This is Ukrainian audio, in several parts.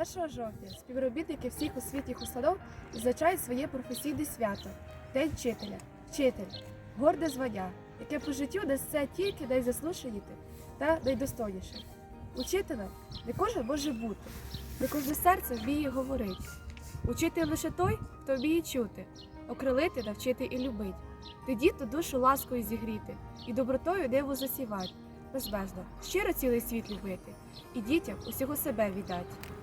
1 жовтня співробітники всіх освітніх установ відзначають своє професійне свято День вчителя. Вчитель горде звання, яке по життю несе тільки найзаслуженіше та найдостойніше. Учителем не кожен може бути, не кожне серце вміє говорити. Учитель лише той, хто вміє чути, окрилити, навчити і любить, тоді ту душу ласкою зігріти і добротою небо засівать, безмежно, щиро цілий світ любити і дітям усього себе віддать.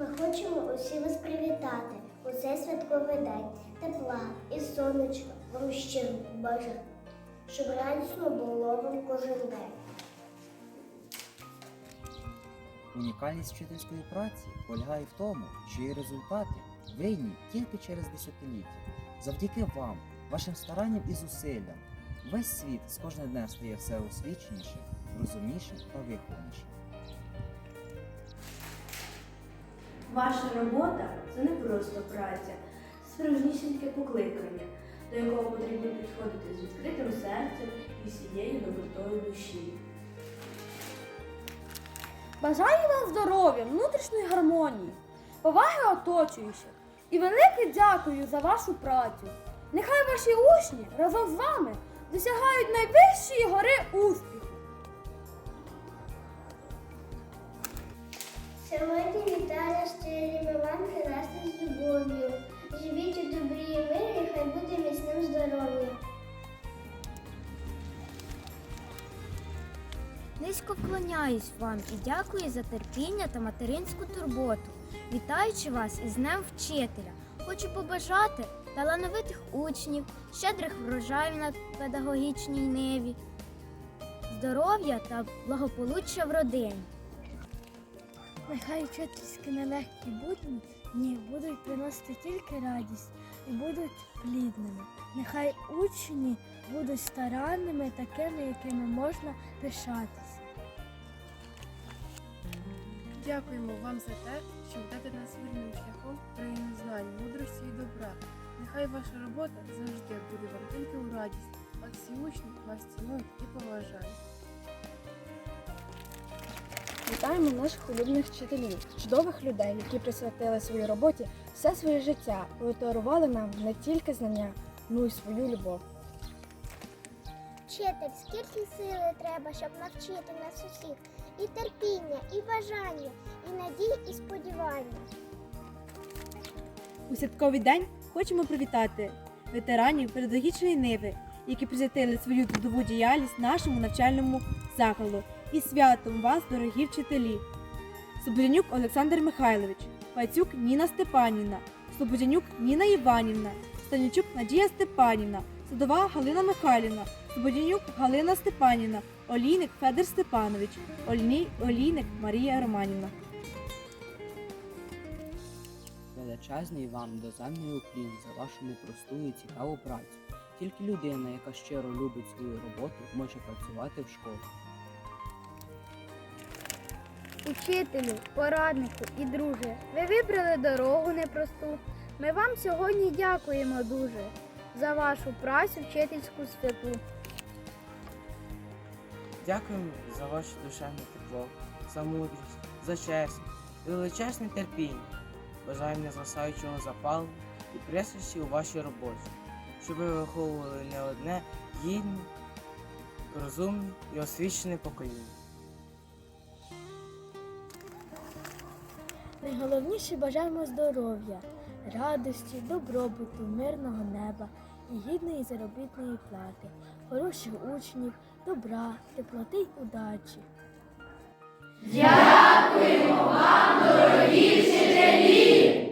Ми хочемо усі вас привітати у цей святковий день. Тепла і сонечка вам щиро бажаю, щоб радісно було вам кожен день. Унікальність вчительської праці полягає в тому, що її результати винні тільки через десятиліття. Завдяки вам, вашим старанням і зусиллям, весь світ з кожним днем стає все освіченішим, розумнішим та вихованішим. Ваша робота це не просто праця, це справжнісіньке покликання, до якого потрібно підходити з відкритим серцем і всією добротою душі. Бажаю вам здоров'я, внутрішньої гармонії, поваги оточуючих і велике дякую за вашу працю. Нехай ваші учні разом з вами досягають найвищої гори успіху. Сьогодні Віталя щирі вам принести з любов'ю. Живіть у добрі і мирі, хай буде міцним здоров'я. Низько вклоняюсь вам і дякую за терпіння та материнську турботу. Вітаючи вас із Днем Вчителя, хочу побажати талановитих учнів, щедрих врожаїв на педагогічній ниві, здоров'я та благополуччя в родині. Нехай вчительські нелегкі будні дні будуть приносити тільки радість і будуть плідними. Нехай учні будуть старанними, такими, якими можна пишатись. Дякуємо вам за те, що ведете нас вільним шляхом країни знань, мудрості і добра. Нехай ваша робота завжди буде вам тільки у радість, а всі учні вас цінують і поважають. Вітаємо наших улюблених вчителів, чудових людей, які присвятили своїй роботі все своє життя і подарували нам не тільки знання, ну й свою любов. Вчитель, скільки сили треба, щоб навчити нас усіх, і терпіння, і бажання, і надій, і сподівання. У святковий день хочемо привітати ветеранів педагогічної ниви, які присвятили свою трудову діяльність нашому навчальному закладу. І святом вас, дорогі вчителі! Слободянюк Олександр Михайлович, Пацюк Ніна Степанівна, Слободянюк Ніна Іванівна, Станючук Надія Степанівна, Садова Галина Михайлівна, Слободянюк Галина Степанівна, Олійник Федор Степанович, Ольні, Олійник Марія Романівна. Величезний вам доземний уклін за вашу непросту і цікаву працю. Тільки людина, яка щиро любить свою роботу, може працювати в школі. Учителю, пораднику і друже, ви вибрали дорогу непросту. Ми вам сьогодні дякуємо дуже за вашу працю вчительську святу. Дякуємо за ваше душевне тепло, за мудрість, за чесність, і величезне терпіння. Бажаємо незгасаючого запалу і пристрасті у вашій роботі, щоб ви виховували не одне гідне, розумне і освічене покоління. Найголовніше бажаємо здоров'я, радості, добробуту, мирного неба і гідної заробітної плати, хороших учнів, добра, теплоти й удачі. Дякуємо вам, дорогі вчителі!